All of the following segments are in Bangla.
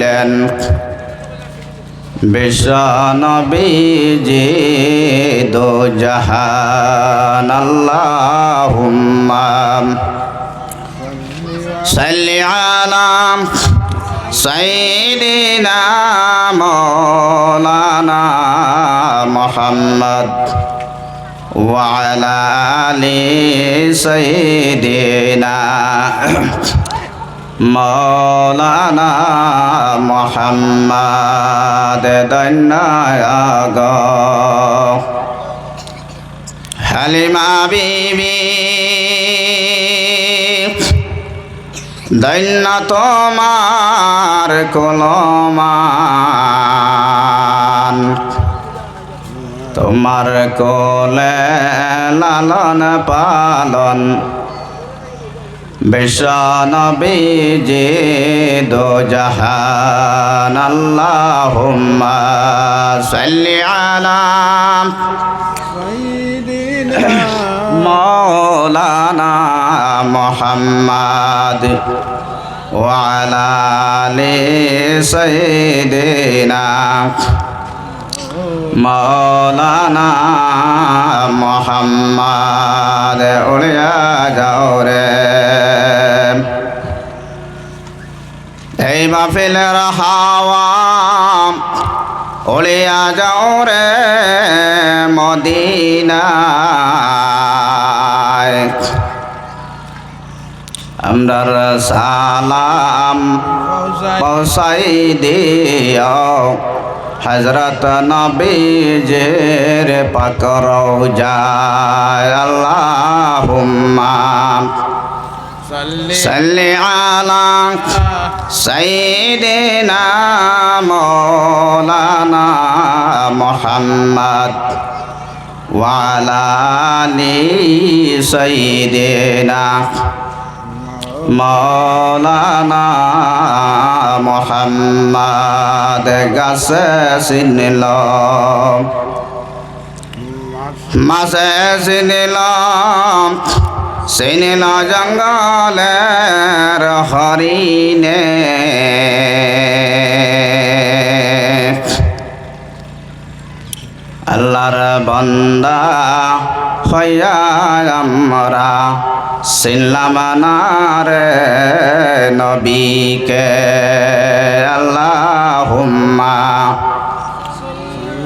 দিলেন বিশ্বনবীজি দো জাহান আল্লাহুম্মা সাল্লি আলা সাইয়্যিদিনা মাওলানা মুহাম্মদ ওয়া আলা আলি সাইয়্যিদিনা মৌলানা মোহাম্মদ দন্নায়াগ হালিমা বিবি দৈন্য তোমার কলমান। তোমার কোলে লালন পালন বিশ্বনবী যে দো জাহান আল্লাহুম্মা সাল্লি আলা মৌলানা মোহাম্মদ ওয়ালালে সৈদিনা মৌলানা মোহাম্মদ উড়িয়া যাও রে এই মাহফিলের হাওয়া যাও রে মদিনায়। আমরার সালাম পৌঁছাই দিও। হজরত নবীজের পাকর যায় আল্লাহুম্মা। সাল্লি আলা সাইয়্যিদিনা মাওলানা মুহাম্মদ ওয়ালা আলি সাইয়্যিদিনা মৌলানা মোহাম্মদ গাছে চিনিল চিনিল জঙ্গলের হরিণে আল্লাহর বন্দা হইয়া আমরা নবীকে। আল্লাহুম্মা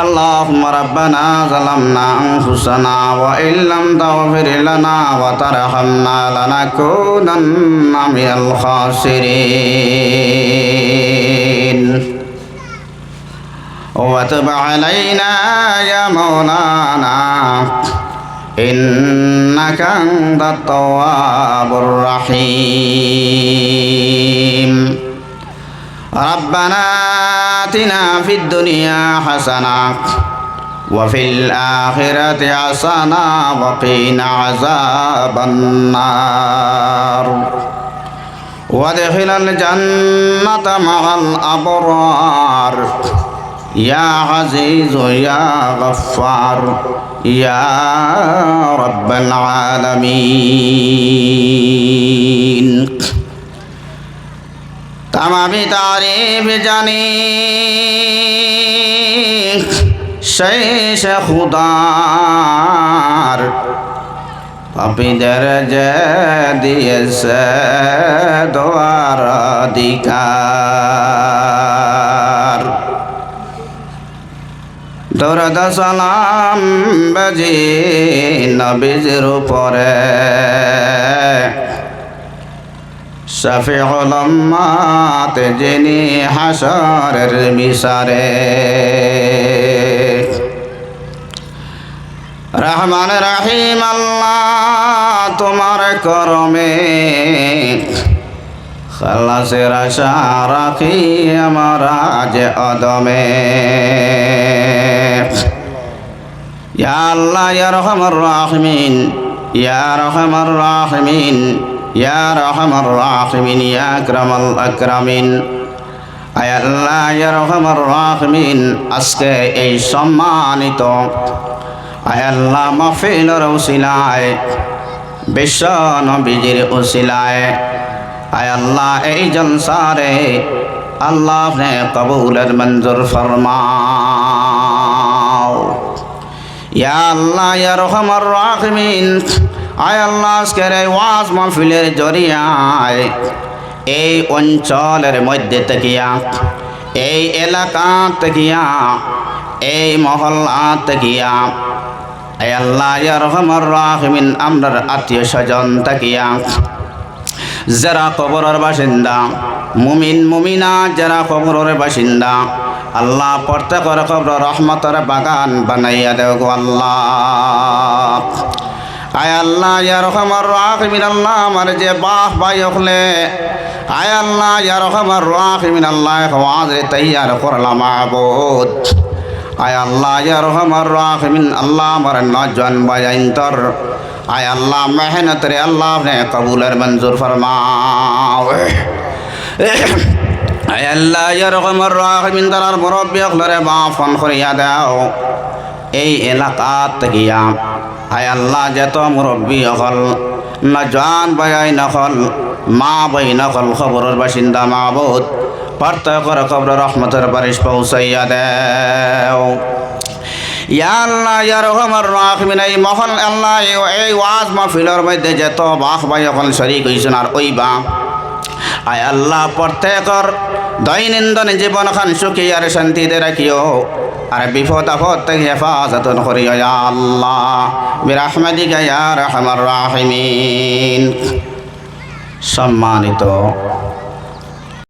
اللهم ربنا ظلمنا أنفسنا وإن لم تغفر لنا وترحمنا لنكونن من الخاسرين وتب علينا يا مولانا إنك أنت التواب الرحيم ربنا آتنا في الدنيا حسنة وفي الآخرة حسنة وقنا عذاب النار. وادخل الجنة مع الأبرار. يا عزيز يا غفار يا رب العالمين. তামামি তারিফ জানি। শেষ খুদার পাপীদের যে দিয়েছে দোয়ার অধিকার। দৌড়দ সালাম বাজি নবীজির উপরে। শফিউল উম্মাত, যিনি হাসরের মিসারে রহমান রহিম আল্লাহ, তোমার করমে খালাসের আশা রাখি আমার আজ অদমে। ইয়া আল্লাহ, ইয়া রহমান রাহমিন, ইয়া রহমান রাহমিন ইয়া রহমান রাহমিন ইয়া আকরামাল আকরামিন আয় আল্লাহ আজকে এই সম্মানিত আয় আল্লাহ মাহফিলের উসিলায় বিশ্ব নবীজির উসিলায় আয় আল্লাহ এই জলসারে আল্লাহ ने কবুলের মঞ্জুর ফরমাও ইয়া আল্লাহ ইয়া রহমান রাহমিন আয় আল্লাহ, আজকের এই ওয়াজ মাহফিলের জরিয়ায় এই অঞ্চলের মধ্যে থেকিয়া এই এলাকা থেকিয়া এই মহল্লা থেকিয়া আয় আল্লাহ, ইয়া রহমান, আমরার আত্মীয় স্বজন থাকিয়া যারা কবরের বাসিন্দা, মুমিন, মুমিনা, যারা কবরের বাসিন্দা, আল্লাহ প্রত্যেকের কবর রহমতের বাগান বানাইয়া গো আল্লাহ। আয় আল্লাহ, ইয়া রহমান আল্লাহ আমার যে বাহ ভাই হলে। আয় আল্লাহ, ইয়া রহমান আল্লাহ ওয়াজ রে তৈয়ার করলাম আবুদ আয় আল্লাহ, ইয়া রহমান আল্লাহ আমার নজন বাজাইন্তর আয় আল্লাহ, মেহনত রে আল্লাহ ने কবুলের মঞ্জুর ফরমাও। আয় আল্লাহ, ইয়া রহমান তার মুরব্বী হলরে বা ফোন করিয়া দাও। এই এলাকা থেকে আয় আল্লাহ, যেত মুরব্বী অকল, না জান বাই নকল, মা বই নকল খবরের বাসিন্দা মা মাহবুদ পার্থক্যর খবর রহমতের বারিশ পৌঁছাইয়া দেও। আল্লাহ এই যেত বাই ওই বা আল্লাহ দৈনন্দিন জীবন খান সুখী আর শান্তিতে রাখিও। আর বিপদ আপদ থেকে হেফাজত করি আল্লাহ বিরাহমাদি ইয়া রহমান রাহিমিন। সম্মানিত